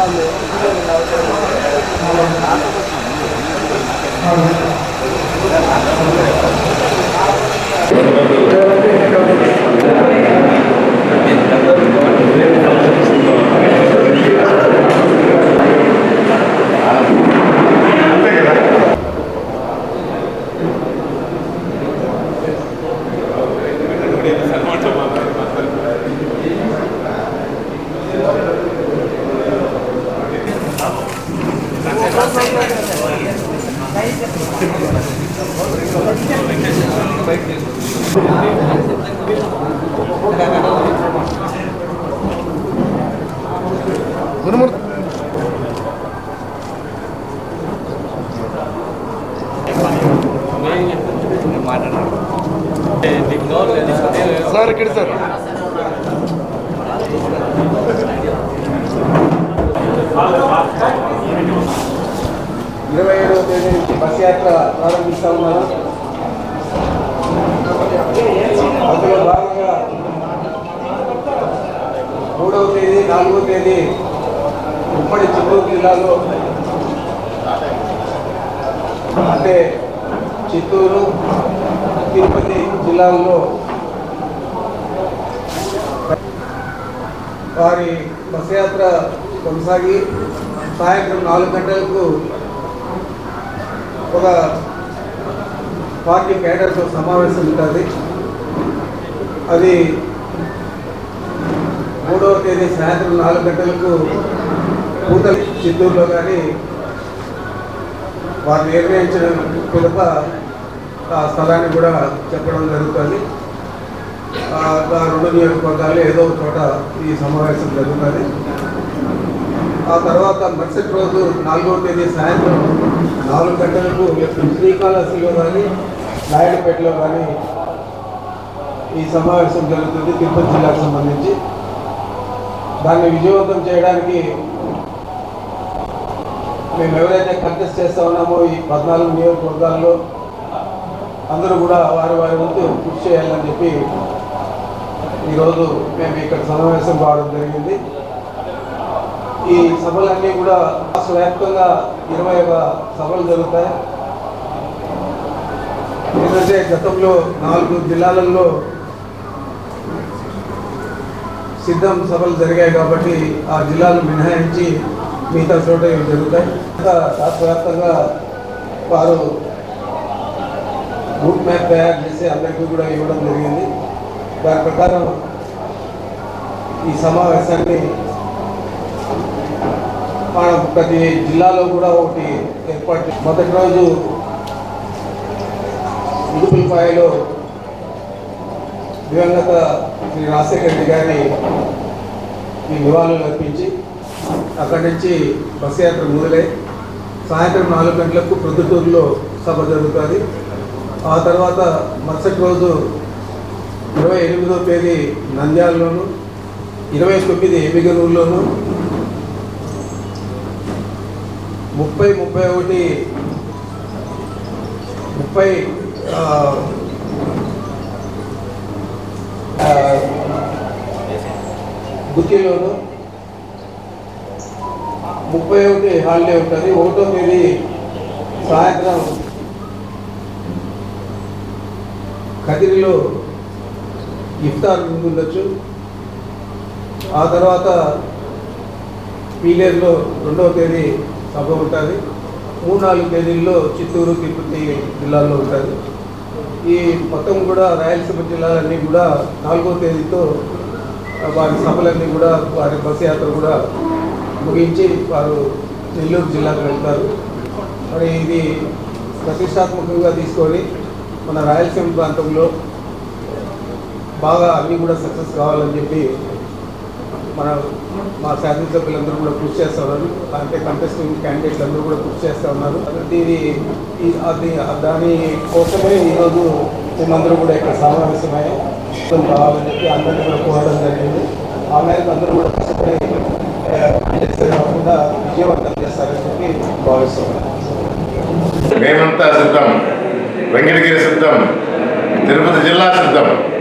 Thank you. Sir ఇక్కడ sir ఇరవై ఏడవ తేదీ నుంచి బస్ యాత్ర ప్రారంభిస్తా ఉన్నారు అందులో భాగంగా మూడవ తేదీ నాలుగవ తేదీ ఉమ్మడి చిత్తూరు జిల్లాలో అంటే చిత్తూరు తిరుపతి జిల్లాల్లో వారి బస్ యాత్ర కొనసాగి సాయంత్రం నాలుగు గంటలకు ఒక పార్టీ క్యాడర్తో సమావేశం ఉంటుంది. అది మూడవ తేదీ సాయంత్రం నాలుగు గంటలకు పూతల చిత్తూరులో కానీ వారు నిర్ణయించిన పిలుప ఆ స్థలాన్ని కూడా చెప్పడం జరుగుతుంది. రెండు నియోజకవర్గాలు ఏదో ఒక చోట ఈ సమావేశం జరుగుతుంది. ఆ తర్వాత మరుసటి రోజు నాలుగవ తేదీ సాయంత్రం నాలుగు గంటలకు శ్రీకాళహస్తిలో కానీ నాయుడుపేటలో కానీ ఈ సమావేశం జరుగుతుంది తిరుపతి జిల్లాకు సంబంధించి. దాన్ని విజయవంతం చేయడానికి మేము ఎవరైతే కంటెస్ట్ చేస్తా ఉన్నామో ఈ పద్నాలుగు నియోజకవర్గాల్లో అందరూ కూడా వారి వారి వంతు కృషి చేయాలని చెప్పి ఈరోజు మేము ఇక్కడ సమావేశం కావడం జరిగింది. ఈ సభలన్నీ కూడా రాష్ట్ర వ్యాప్తంగా ఇరవై ఒక సభలు జరుగుతాయి. ఎందుకంటే గతంలో నాలుగు జిల్లాలలో సిద్ధం సభలు జరిగాయి కాబట్టి ఆ జిల్లాలు మినహాయించి మిగతా చోట ఇవి జరుగుతాయి. ఇంకా రాష్ట్ర వ్యాప్తంగా వారు రూట్ మ్యాప్ తయారు చేసి అందరికీ కూడా ఇవ్వడం జరిగింది. దాని ప్రకారం ఈ సమావేశాన్ని మనం ప్రతి జిల్లాలో కూడా ఒకటి ఏర్పాటు మొదటి రోజు ఉడుపులపాయలో దివంగత శ్రీ రాజశేఖర రెడ్డి గారి ఈ నివాళులు అర్పించి అక్కడి నుంచి బస్ యాత్ర మొదలై సాయంత్రం నాలుగు గంటలకు ప్రొద్దుటూరులో సభ జరుగుతుంది. ఆ తర్వాత మరుసటి రోజు ఇరవై ఎనిమిదో తేదీ నంద్యాలలోను ఇరవై తొమ్మిది ఎమిగనూరులోను ముప్పై ముప్పై ఒకటి ముప్పై ఆ, గుత్తిలోను ముప్పై ఒకటి హాలిడే ఉంటుంది. ఒకటో తేదీ సాయంత్రం కదిరిలో ఇఫ్తార్ ముందు ఉండొచ్చు ఆ తర్వాత పీలేరులో రెండవ తేదీ సభ ఉంటుంది. మూడు నాలుగు తేదీల్లో చిత్తూరు తిరుపతి జిల్లాల్లో ఉంటుంది. ఈ మొత్తం కూడా రాయలసీమ జిల్లాలన్నీ కూడా నాలుగో తేదీతో వారి సభలన్నీ కూడా వారి బస్సు యాత్ర కూడా ముగించి వారు నెల్లూరు జిల్లాకు వెళ్తారు. మరి ఇది ప్రతిష్టాత్మకంగా తీసుకొని మన రాయలసీమ ప్రాంతంలో బాగా అన్నీ కూడా సక్సెస్ కావాలని చెప్పి మన మా శాసనసభ్యులందరూ కూడా కృషి చేస్తూ ఉన్నారు. అంటే కంటెస్టింగ్ క్యాండిడేట్లు అందరూ కూడా కృషి చేస్తూ ఉన్నారు. దీని ఈ- అది దాని కోసమే ఈరోజు మేమందరూ కూడా ఇక్కడ సమావేశమై కావాలని చెప్పి అందరినీ కూడా కోరడం జరిగింది. ఆ మేరకు అందరూ కూడా కష్టపడి కాకుండా విజయవంతం చేస్తారని చెప్పి భావిస్తున్నాం. మేమంతా సిద్ధం. వెంకటగిరి సిద్ధం. తిరుపతి జిల్లా సిద్ధం.